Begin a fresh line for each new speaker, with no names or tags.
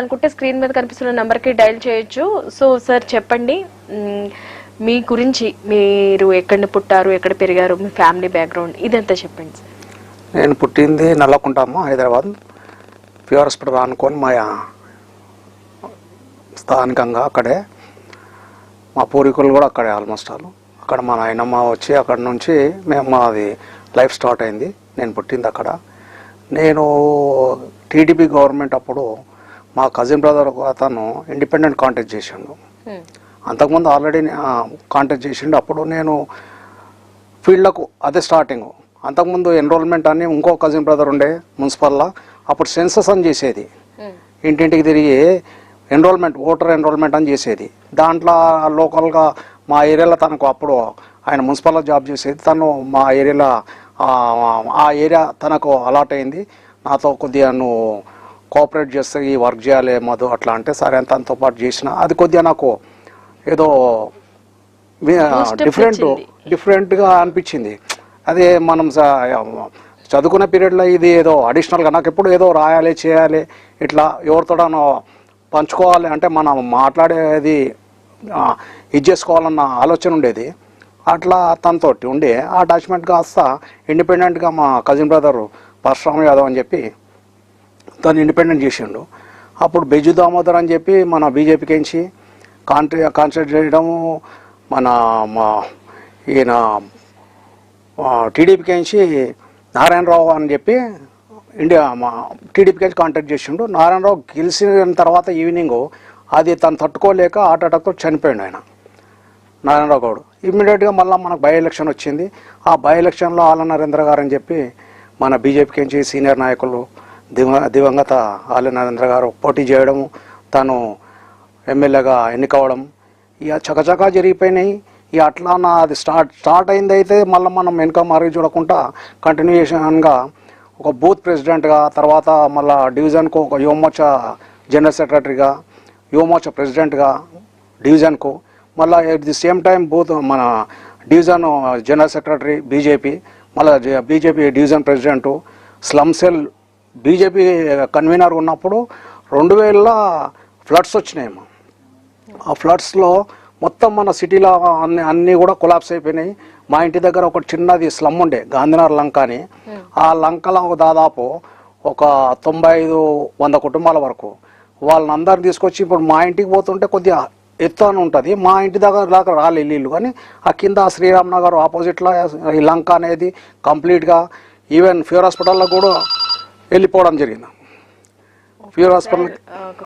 అనుకుంటే స్క్రీన్ మీద కనిపిస్తున్న నెంబర్కి డైల్ చేయొచ్చు. సో సార్ చెప్పండి. మీ గురించి మీరు ఎక్కడ పుట్టారు ఎక్కడ పెరిగారు మీ ఫ్యామిలీ బ్యాక్గ్రౌండ్ ఇదంతా చెప్పండి సార్
నేను పుట్టింది నల్లకుంటాము హైదరాబాద్. ప్యూర్ హాస్పిటల్ అనుకొని మా స్థానికంగా అక్కడే. మా పూర్వీకులు కూడా అక్కడే ఆల్మోస్ట్ ఆల్ అక్కడ మా నాయనమ్మ వచ్చి అక్కడ నుంచి మేము మాది లైఫ్ స్టార్ట్ అయింది. నేను పుట్టింది అక్కడ. నేను టీడీపీ గవర్నమెంట్ అప్పుడు మా కజిన్ బ్రదర్ అతను ఇండిపెండెంట్ కాంటాక్ట్ చేసిండు.
మ్,
అంతకుముందు ఆల్రెడీ కాంటాక్ట్ చేసిండు. అప్పుడు నేను ఫీల్డ్లకు అదే స్టార్టింగ్ అంతకుముందు ఎన్రోల్మెంట్ అని ఇంకో కజిన్ బ్రదర్ ఉండే మున్సిపల్లో. అప్పుడు సెన్సస్ అని చేసేది.
మ్,
ఇంటింటికి తిరిగి ఎన్రోల్మెంట్ ఓటర్ ఎన్రోల్మెంట్ అని చేసేది. దాంట్లో లోకల్గా మా ఏరియాలో తనకు అప్పుడు ఆయన మున్సిపల్లో జాబ్ చేసేది. తను మా ఏరియాలో ఆ- ఆ ఏరియా తనకు అలాట్ అయింది. నాతో కొద్దిగా నువ్వు కోఆపరేట్ చేస్తే ఈ వర్క్ చేయాలి మధు అట్లా అంటే సరే తనతో పాటు చేసిన. అది కొద్దిగా నాకు ఏదో డిఫరెంట్. డిఫరెంట్గా అనిపించింది. అదే మనం చదువుకునే పీరియడ్లో ఇది ఏదో అడిషనల్గా నాకు ఎప్పుడు ఏదో రాయాలి చేయాలి ఇట్లా ఎవరితోడనో పంచుకోవాలి అంటే మనం మాట్లాడేది ఇది చేసుకోవాలన్న ఆలోచన ఉండేది. అట్లా తనతోటి ఉండే. ఆ అటాచ్మెంట్ కాస్త ఇండిపెండెంట్గా మా కజిన్ బ్రదర్ పరశురామ యాదవ్ అని చెప్పి తను ఇండిపెండెంట్ చేసిండు. అప్పుడు బెజు దామోదర్ అని చెప్పి మన బీజేపీకి ఎంచి కాంట్రీ కాన్సన్ట్రేట్ చేయడము మన మా ఈయన టీడీపీకి ఎంచి నారాయణరావు అని చెప్పి ఇండియా మా టీడీపీకి ఎంచి కాంటాక్ట్ చేసిండు. నారాయణరావు గెలిచిన తర్వాత ఈవినింగ్ అది తను తట్టుకోలేక హార్ట్ అటాక్తో చనిపోయాడు ఆయన. నారాయణరావు గౌడ్. ఇమ్మీడియట్గా మళ్ళీ మనకు బై ఎలక్షన్ వచ్చింది. ఆ బై ఎలక్షన్లో ఆల నరేంద్ర గారు అని చెప్పి మన బీజేపీకి నుంచి సీనియర్ నాయకులు దివంగత ఆలయ నరేంద్ర గారు పోటీ చేయడము తను ఎమ్మెల్యేగా ఎన్నికవడం ఇక చకచకా జరిగిపోయినాయి. ఇక అట్లా నా అది స్టార్ట్ స్టార్ట్ అయింది అయితే మళ్ళీ మనం వెనుక మరీ చూడకుండా కంటిన్యూషన్గా ఒక బూత్ ప్రెసిడెంట్గా తర్వాత మళ్ళా డివిజన్కు ఒక యువమోర్చ జనరల్ సెక్రటరీగా యువమోర్చ ప్రెసిడెంట్గా డివిజన్కు మళ్ళీ at the same time booth మన డివిజన్ జనరల్ సెక్రటరీ బీజేపీ మళ్ళీ BJP division president slum cell BJP convener ఉన్నప్పుడు రెండు వేల ఫ్లడ్స్ వచ్చినాయమ్మా ఆ ఫ్లడ్స్లో మొత్తం మన సిటీలో అన్ని అన్నీ కూడా కొలాప్స్ అయిపోయినాయి. మా ఇంటి దగ్గర ఒక చిన్నది స్లమ్ ఉండే గాంధీనగర్ లంక అని ఆ లంకలో దాదాపు ఒక తొంభై ఐదు వంద కుటుంబాల వరకు. వాళ్ళని అందరిని తీసుకొచ్చి ఇప్పుడు మా ఇంటికి పోతుంటే కొద్దిగా ఎత్తు అని ఉంటుంది. మా ఇంటి దగ్గర దాకా రాలే ఇల్లు. కానీ ఆ కింద శ్రీరామ్ నగర్ ఆపోజిట్లో ఈ లంక అనేది కంప్లీట్గా. ఈవెన్ ఫ్యూర్ హాస్పిటల్లో కూడా వెళ్ళిపోవడం జరిగింది. Pure hospital